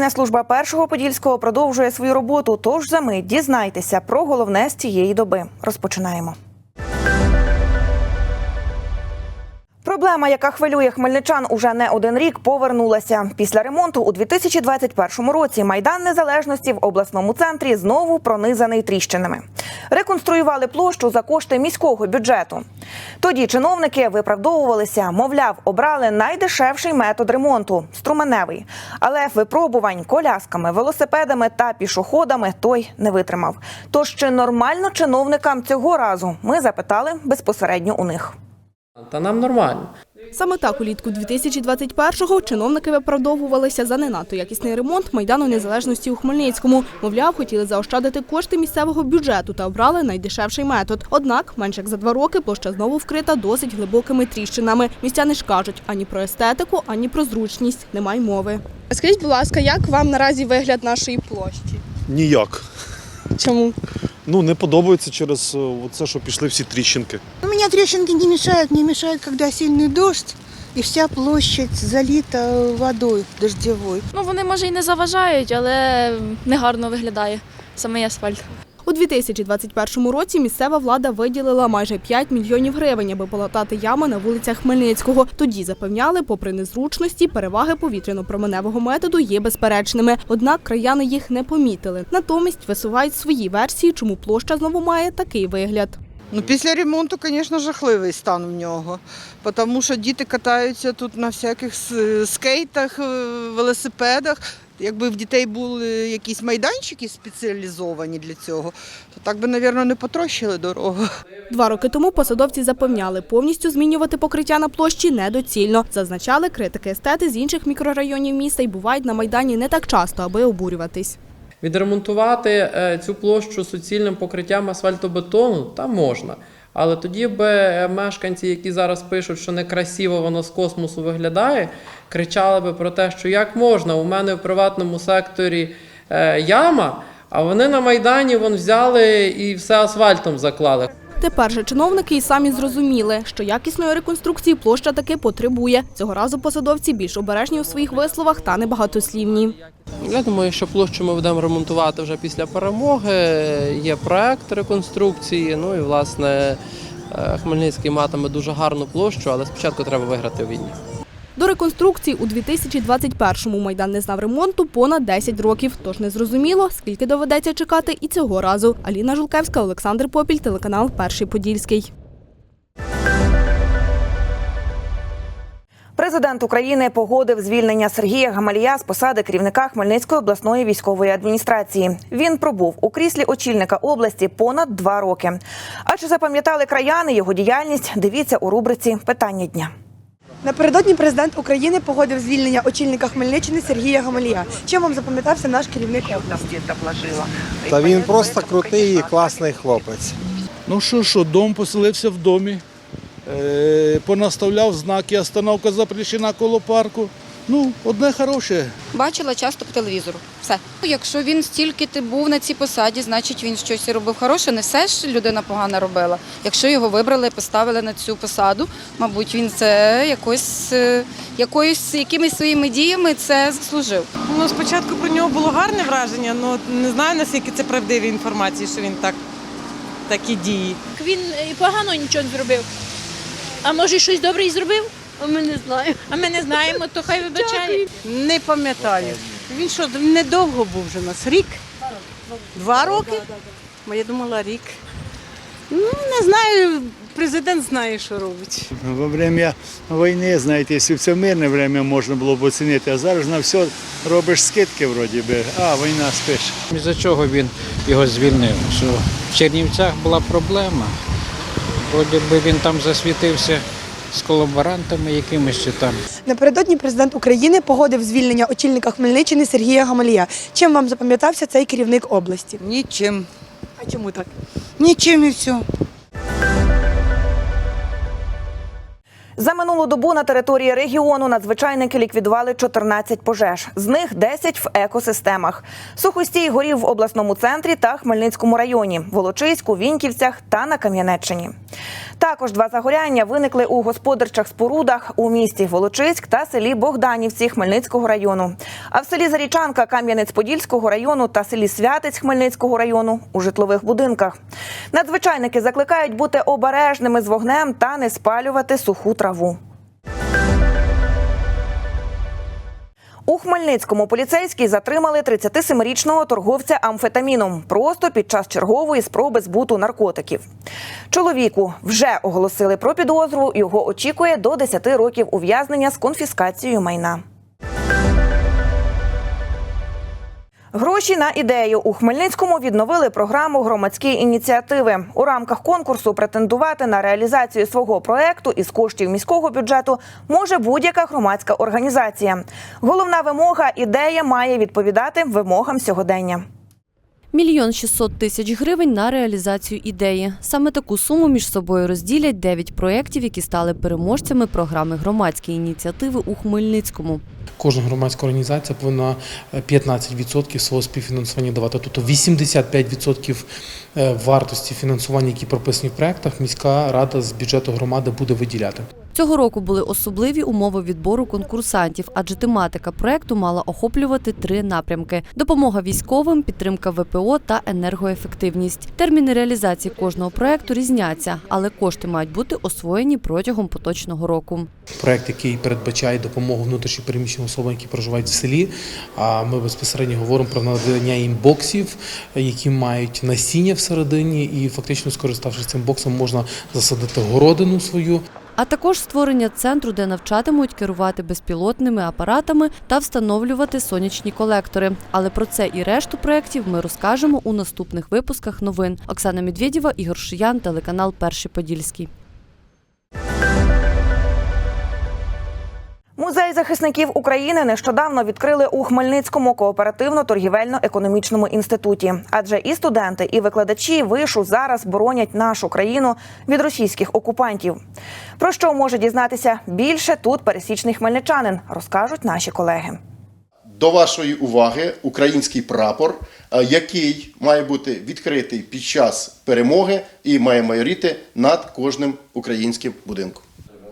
Інформаційна служба першого подільського продовжує свою роботу. Тож за мить дізнайтеся про головне з цієї доби. Розпочинаємо. Проблема, яка хвилює хмельничан уже не один рік, повернулася. Після ремонту у 2021 році майдан незалежності в обласному центрі знову пронизаний тріщинами. Реконструювали площу за кошти міського бюджету. Тоді чиновники виправдовувалися, мовляв, обрали найдешевший метод ремонту струменевий. Але випробувань колясками, велосипедами та пішоходами той не витримав. Тож чи нормально чиновникам цього разу? Ми запитали безпосередньо у них. Та нам нормально. Саме так улітку 2021-го чиновники виправдовувалися за не надто якісний ремонт Майдану Незалежності у Хмельницькому. Мовляв, хотіли заощадити кошти місцевого бюджету та обрали найдешевший метод. Однак, менш як за два роки площа знову вкрита досить глибокими тріщинами. Містяни ж кажуть, ані про естетику, ані про зручність немає мови. Скажіть, будь ласка, як вам наразі вигляд нашої площі? Ніяк. Чому? Ну не подобається через е, це, що пішли всі тріщинки. У мене тріщинки не мішають. не мешают, коли сильний дощ. І вся площадь заліта водою дождєвою. Ну, вони може і не заважають, але негарно виглядає самий асфальт. У 2021 році місцева влада виділила майже 5 мільйонів гривень, аби полатати ями на вулицях Хмельницького. Тоді запевняли, попри незручності, переваги повітряно-променевого методу є безперечними. Однак краяни їх не помітили. Натомість висувають свої версії, чому площа знову має такий вигляд. Ну, після ремонту, звісно, жахливий стан в нього, тому що діти катаються тут на всяких скейтах, е, велосипедах. Якби в дітей були якісь майданчики спеціалізовані для цього, то так би, мабуть, не потрощили дорогу. Два роки тому посадовці запевняли, повністю змінювати покриття на площі недоцільно. Зазначали критики естети з інших мікрорайонів міста і бувають на майдані не так часто, аби обурюватись. Відремонтувати е, цю площу суцільним покриттям асфальтобетону там можна. Але тоді би е, мешканці, які зараз пишуть, що некрасиво воно з космосу виглядає, кричали би про те, що як можна, у мене в приватному секторі е, яма, а вони на Майдані вон взяли і все асфальтом заклали. Тепер же чиновники і самі зрозуміли, що якісної реконструкції площа таки потребує. Цього разу посадовці більш обережні у своїх висловах та небагатослівні. Я думаю, що площу ми будемо ремонтувати вже після перемоги. Є проект реконструкції. Ну і власне е, Хмельницький матиме дуже гарну площу, але спочатку треба виграти у війні. До реконструкції у 2021-му майдан не знав ремонту понад 10 років. Тож не зрозуміло, скільки доведеться чекати і цього разу. Аліна Жулкевська, Олександр Попіль, телеканал Перший Подільський. Президент України погодив звільнення Сергія Гамалія з посади керівника Хмельницької обласної військової адміністрації. Він пробув у кріслі очільника області понад два роки. А чи запам'ятали краяни його діяльність? Дивіться у рубриці Питання дня. Напередодні президент України погодив звільнення очільника Хмельниччини Сергія Гамалія. Чим вам запам'ятався наш керівник області? Та він просто крутий і класний хлопець. Ну що, що, дом поселився в домі, понаставляв знаки, остановка запрещена коло парку. Ну, одне хороше. Бачила часто по телевізору. Все. Якщо він стільки ти був на цій посаді, значить він щось робив хороше. Не все ж людина погано робила. Якщо його вибрали, поставили на цю посаду, мабуть, він це якось, е, якоюсь якимись своїми діями це заслужив. Ну, спочатку про нього було гарне враження, але не знаю, наскільки це правдиві інформації, що він так такі дії. Він і погано нічого не зробив. А може щось добре і зробив? А ми не знаємо. А ми не знаємо, то хай вибачає. Не пам'ятаю. Він що, недовго був вже у нас? Рік? Два роки? Бо я думала рік. Ну, не знаю, президент знає, що робить. Во время війни, знаєте, якщо в це мирне время можна було б оцінити, а зараз на все робиш скидки вроді би, а війна спиш. За чого він його звільнив? Що в Чернівцях була проблема. Вроді би він там засвітився з колаборантами якимись чи там. Напередодні президент України погодив звільнення очільника Хмельниччини Сергія Гамалія. Чим вам запам'ятався цей керівник області? Нічим. А чому так? Нічим і все. За минулу добу на території регіону надзвичайники ліквідували 14 пожеж. З них 10 в екосистемах. Сухостій горів в обласному центрі та Хмельницькому районі, Волочиську, Віньківцях та на Кам'янеччині. Також два загоряння виникли у господарчих спорудах у місті Волочиськ та селі Богданівці Хмельницького району. А в селі Зарічанка Кам'янець-Подільського району та селі Святець Хмельницького району у житлових будинках. Надзвичайники закликають бути обережними з вогнем та не спалювати суху траву. У Хмельницькому поліцейські затримали 37-річного торговця амфетаміном просто під час чергової спроби збуту наркотиків. Чоловіку вже оголосили про підозру. Його очікує до 10 років ув'язнення з конфіскацією майна. Гроші на ідею у Хмельницькому відновили програму громадські ініціативи. У рамках конкурсу претендувати на реалізацію свого проекту із коштів міського бюджету може будь-яка громадська організація. Головна вимога ідея має відповідати вимогам сьогодення. Мільйон 600 тисяч гривень на реалізацію ідеї. Саме таку суму між собою розділять 9 проєктів, які стали переможцями програми громадські ініціативи у Хмельницькому. Кожна громадська організація повинна е, 15% свого співфінансування давати. Тобто 85% е, вартості фінансування, які прописані в проектах, міська рада з бюджету громади буде виділяти. Цього року були особливі умови відбору конкурсантів, адже тематика проекту мала охоплювати три напрямки: допомога військовим, підтримка ВПО та енергоефективність. Терміни реалізації кожного проекту різняться, але кошти мають бути освоєні протягом поточного року. Проект, який передбачає допомогу внутрішньопереміщеним особам, які проживають в селі. А ми безпосередньо говоримо про надання їм боксів, які мають насіння всередині, і фактично, скориставшись цим боксом, можна засадити городину свою. А також створення центру, де навчатимуть керувати безпілотними апаратами та встановлювати сонячні колектори. Але про це і решту проєктів ми розкажемо у наступних випусках новин. Оксана Медведєва, Ігор Шиян, телеканал Перший Подільський. Музей захисників України нещодавно відкрили у Хмельницькому кооперативно-торгівельно-економічному інституті. Адже і студенти, і викладачі вишу зараз боронять нашу країну від російських окупантів. Про що може дізнатися більше тут пересічний хмельничанин, розкажуть наші колеги. До вашої уваги український прапор, е, який має бути відкритий під час перемоги і має майоріти над кожним українським будинком.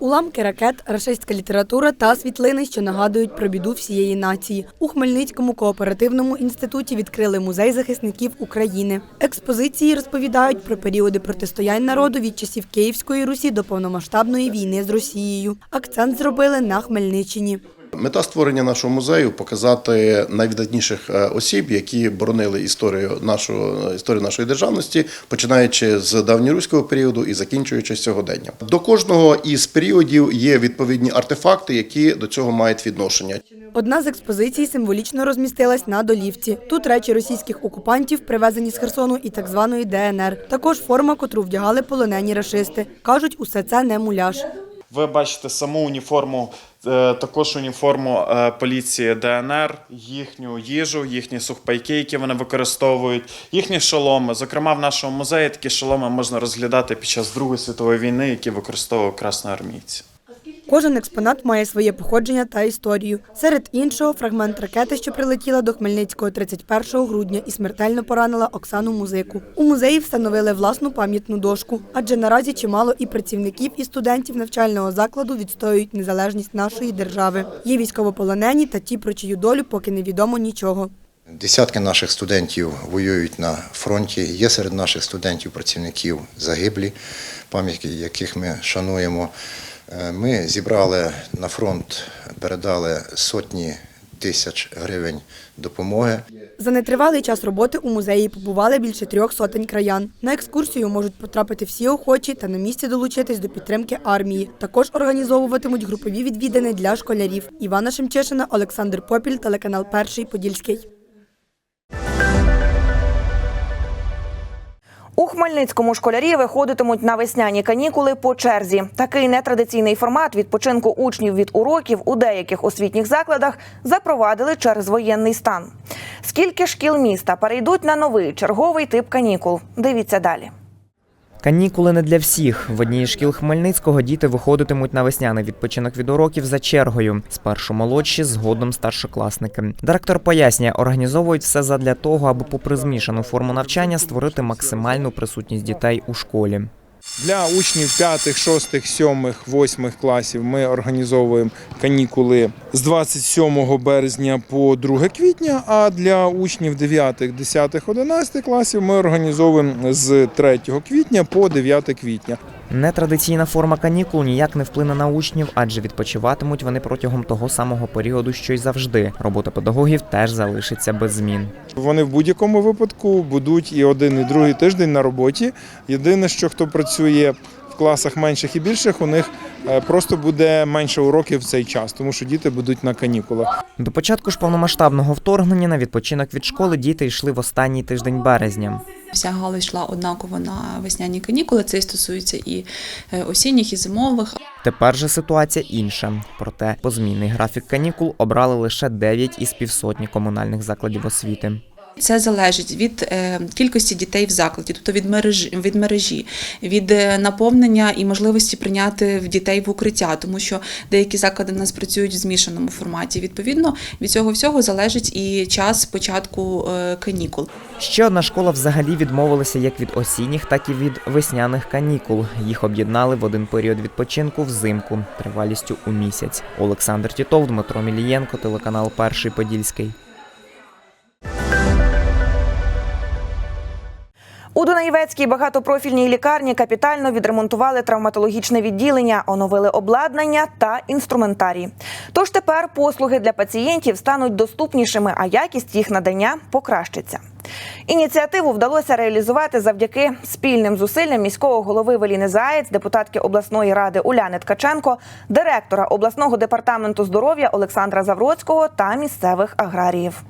Уламки ракет, рашистська література та світлини, що нагадують про біду всієї нації. У Хмельницькому кооперативному інституті відкрили музей захисників України. Експозиції розповідають про періоди протистоянь народу від часів Київської Русі до повномасштабної війни з Росією. Акцент зробили на Хмельниччині. Мета створення нашого музею показати найвидатніших е, осіб, які боронили історію нашого історію нашої державності, починаючи з давньоруського періоду і закінчуючи сьогодення. До кожного із періодів є відповідні артефакти, які до цього мають відношення. Одна з експозицій символічно розмістилась на долівці. Тут речі російських окупантів, привезені з Херсону і так званої ДНР. Також форма, котру вдягали полонені рашисти. Кажуть, усе це не муляж. Ви бачите саму уніформу, також уніформу е, поліції ДНР, їхню їжу, їхні сухпайки, які вони використовують, їхні шоломи. Зокрема, в нашому музеї такі шоломи можна розглядати під час Другої світової війни, які використовували красноармійці. Кожен експонат має своє походження та історію. Серед іншого, фрагмент ракети, що прилетіла до Хмельницького 31 грудня і смертельно поранила Оксану Музику. У музеї встановили власну пам'ятну дошку, адже наразі чимало і працівників, і студентів навчального закладу відстоюють незалежність нашої держави. Є військовополонені та ті, про чию долю поки невідомо нічого. Десятки наших студентів воюють на фронті. Є серед наших студентів працівників загиблі, пам'ятки яких ми шануємо. Е, Ми зібрали на фронт, передали сотні тисяч гривень допомоги. За нетривалий час роботи у музеї побували більше трьох сотень краян. На екскурсію можуть потрапити всі охочі та на місці долучитись до підтримки армії. Також організовуватимуть групові відвідини для школярів. Івана Шемчишина, Олександр Попіль, телеканал Перший Подільський. У Хмельницькому школярі виходитимуть на весняні канікули по черзі. Такий нетрадиційний формат відпочинку учнів від уроків у деяких освітніх закладах запровадили через воєнний стан. Скільки шкіл міста перейдуть на новий черговий тип канікул? Дивіться далі. Канікули не для всіх. В одній шкіл Хмельницького діти виходитимуть на весняний відпочинок від уроків за чергою. Спершу молодші, згодом старшокласники. Директор пояснює, організовують все задля того, аби, попри змішану форму навчання, створити максимальну присутність дітей у школі. Для учнів 5, 6, 7, 8 класів ми організовуємо канікули з 27 березня по 2 квітня, а для учнів 9, 10, 11 класів ми організовуємо з 3 квітня по 9 квітня. Нетрадиційна форма канікул ніяк не вплине на учнів, адже відпочиватимуть вони протягом того самого періоду, що й завжди. Робота педагогів теж залишиться без змін. Вони в будь-якому випадку будуть і один, і другий тиждень на роботі. Єдине, що хто працює в класах менших і більших, у них просто буде менше уроків в цей час, тому що діти будуть на канікулах. До початку ж повномасштабного вторгнення на відпочинок від школи діти йшли в останній тиждень березня. Вся галузь йшла однаково на весняні канікули. Це стосується і е, осінніх, і зимових. Тепер же ситуація інша. Проте позмінний графік канікул обрали лише 9 із півсотні комунальних закладів освіти. Це залежить від е, кількості дітей в закладі, тобто від мережі, від мережі, від е, наповнення і можливості прийняти в дітей в укриття, тому що деякі заклади в нас працюють в змішаному форматі. Відповідно, від цього всього залежить і час початку е, канікул. Ще одна школа взагалі відмовилася як від осінніх, так і від весняних канікул. Їх об'єднали в один період відпочинку взимку тривалістю у місяць. Олександр Тітов, Дмитро Мілієнко, телеканал Перший Подільський. У Дунаєвецькій багатопрофільній лікарні капітально відремонтували травматологічне відділення, оновили обладнання та інструментарій. Тож тепер послуги для пацієнтів стануть доступнішими, а якість їх надання покращиться. Ініціативу вдалося реалізувати завдяки спільним зусиллям міського голови Веліни Заєць, депутатки обласної ради Уляни Ткаченко, директора обласного департаменту здоров'я Олександра Завроцького та місцевих аграріїв.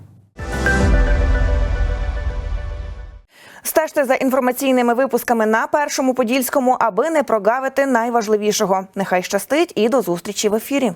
Стежте за інформаційними випусками на першому подільському, аби не прогавити найважливішого. Нехай щастить і до зустрічі в ефірі.